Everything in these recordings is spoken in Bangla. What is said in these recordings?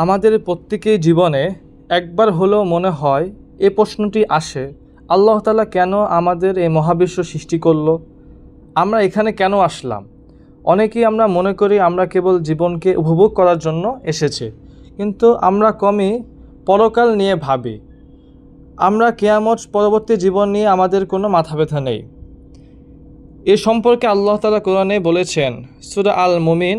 আমাদের প্রত্যেকের জীবনে একবার হলেও মনে হয় এ প্রশ্নটি আসে, আল্লাহ তালা কেন আমাদের এই মহাবিশ্ব সৃষ্টি করল? আমরা এখানে কেন আসলাম? অনেকেই আমরা মনে করি আমরা কেবল জীবনকে উপভোগ করার জন্য এসেছে, কিন্তু আমরা কমই পরকাল নিয়ে ভাবি। আমরা কেয়ামত পরবর্তী জীবন নিয়ে আমাদের কোনো মাথা ব্যথা নেই। এ সম্পর্কে আল্লাহ তালা কোরআনে বলেছেন, সুরা আল মুমিন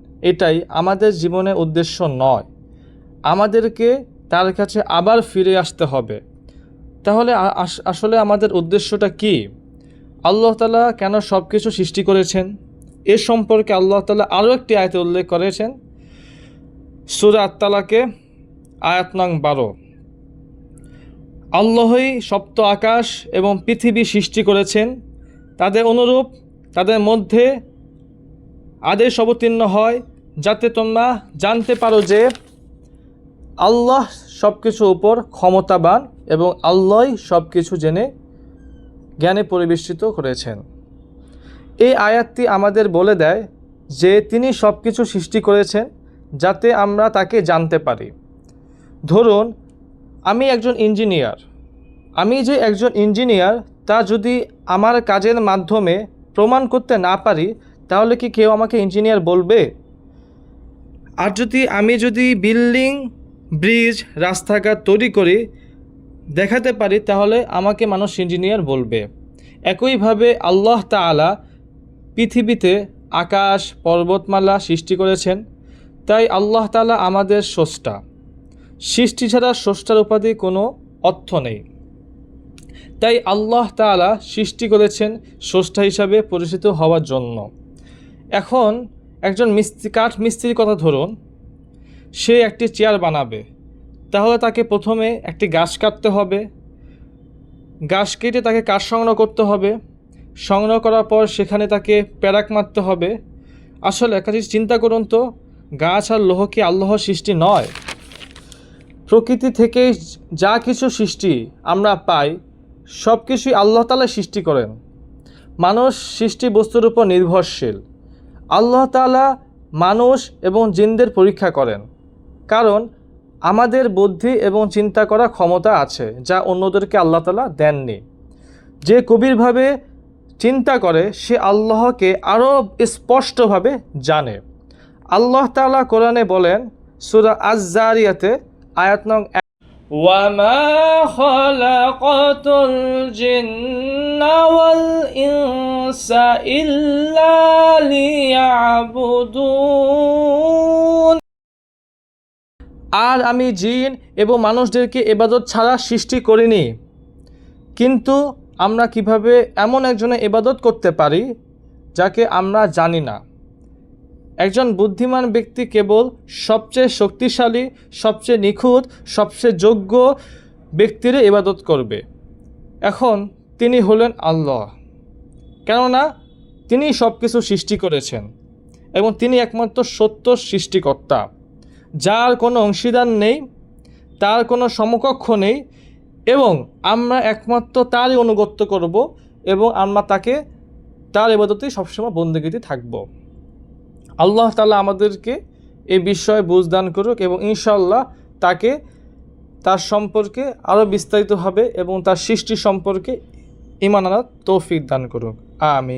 এটাই আমাদের জীবনের উদ্দেশ্য নয়। আমাদেরকে তার কাছে আবার ফিরে আসতে হবে। তাহলে আস- আসলে আমাদের উদ্দেশ্যটা কি? আল্লাহ তালা কেন সব কিছু সৃষ্টি করেছেন? এ সম্পর্কে আল্লাহ তালা আরও একটি আয়তে উল্লেখ করেছেন। সুরা আত্মালাকে আয়াত নং বারো। আল্লাহই সপ্ত আকাশ এবং পৃথিবী সৃষ্টি করেছেন। তাদের অনুরূপ তাদের মধ্যে আদেশ অবতীর্ণ হয় যাতে তোমরা জানতে পারো যে আল্লাহ সব কিছুর উপর ক্ষমতাবান এবং আল্লাহই সব কিছু জেনে জ্ঞানে পরিবেষ্টিত করেছেন। এই আয়াতটি আমাদের বলে দেয় যে তিনি সব কিছু সৃষ্টি করেছেন যাতে আমরা তাকে জানতে পারি। ধরুন, আমি একজন ইঞ্জিনিয়ার। আমি যে একজন ইঞ্জিনিয়ার, তা যদি আমার কাজের মাধ্যমে প্রমাণ করতে না পারি তাহলে কি কেউ আমাকে ইঞ্জিনিয়ার বলবে? আর যদি আমি যদি বিল্ডিং, ব্রিজ, রাস্তাঘাট তৈরি করি, দেখাতে পারি, তাহলে আমাকে মানুষ ইঞ্জিনিয়ার বলবে। একইভাবে আল্লাহ তাআলা পৃথিবীতে আকাশ, পর্বতমালা সৃষ্টি করেছেন, তাই আল্লাহ তালা আমাদের স্রষ্টা। সৃষ্টি ছাড়া স্রষ্টার উপাধি কোনো অর্থ নেই। তাই আল্লাহ তাআলা সৃষ্টি করেছেন স্রষ্টা হিসাবে পরিচিত হওয়ার জন্য। এখন একজন মিস্ত্রি, কাঠ মিস্ত্রির কথা ধরুন, সে একটি চেয়ার বানাবে। তাহলে তাকে প্রথমে একটি গাছ কাটতে হবে। গাছ কেটে তাকে কাঠ সংগ্রহ করতে হবে। সংগ্রহ করার পর সেখানে তাকে প্যারাক মারতে হবে। আসলে একটা জিনিস চিন্তা করুন তো, গাছ আর লোহ কি আল্লাহর সৃষ্টি নয়? প্রকৃতি থেকে যা কিছু সৃষ্টি আমরা পাই সব কিছুই আল্লাহ তালা সৃষ্টি করেন। মানুষ সৃষ্টি বস্তুর উপর নির্ভরশীল। আল্লাহ তালা মানুষ এবং জিনদের পরীক্ষা করেন। কারণ আমাদের বুদ্ধি এবং চিন্তা করার ক্ষমতা আছে, যা অন্যদেরকে আল্লাহ তালা দেননি। যে কবিরভাবে চিন্তা করে, সে আল্লাহকে আরও স্পষ্টভাবে জানে। আল্লাহ তালা কোরআনে বলেন, সুরা আজ জারিয়াতে আয়াত নং ওয়ামা خلقت الجن والإنس إلا ليعبدون আর আমি জিন এবং মানুষদেরকে এবাদত ছাড়া সৃষ্টি করিনি কিন্তু আমরা কিভাবে এমন একজনের ইবাদত করতে পারি যাকে আমরা জানি না একজন বুদ্ধিমান ব্যক্তি কেবল সবচেয়ে শক্তিশালী সবচেয়ে নিখুঁত সবচেয়ে যোগ্য ব্যক্তির ইবাদত করবে। এখন তিনি হলেন আল্লাহ। কেননা তিনি সব কিছু সৃষ্টি করেছেন এবং তিনি একমাত্র সত্য সৃষ্টিকর্তা। যার কোনো অংশীদার নেই, তার কোনো সমকক্ষ নেই এবং আমরা একমাত্র তারই অনুগত্য করব এবং আমরা তাকে, তার এবাদতেই সবসময় বন্দেগীতে থাকব। আল্লাহ তালা আমাদেরকে এই বিষয়ে বুঝদান করুক এবং ইনশাল্লাহ তাকে তার সম্পর্কে আরও বিস্তারিতভাবে এবং তার সৃষ্টি সম্পর্কে ইমান তৌফিক দান করুক। আমি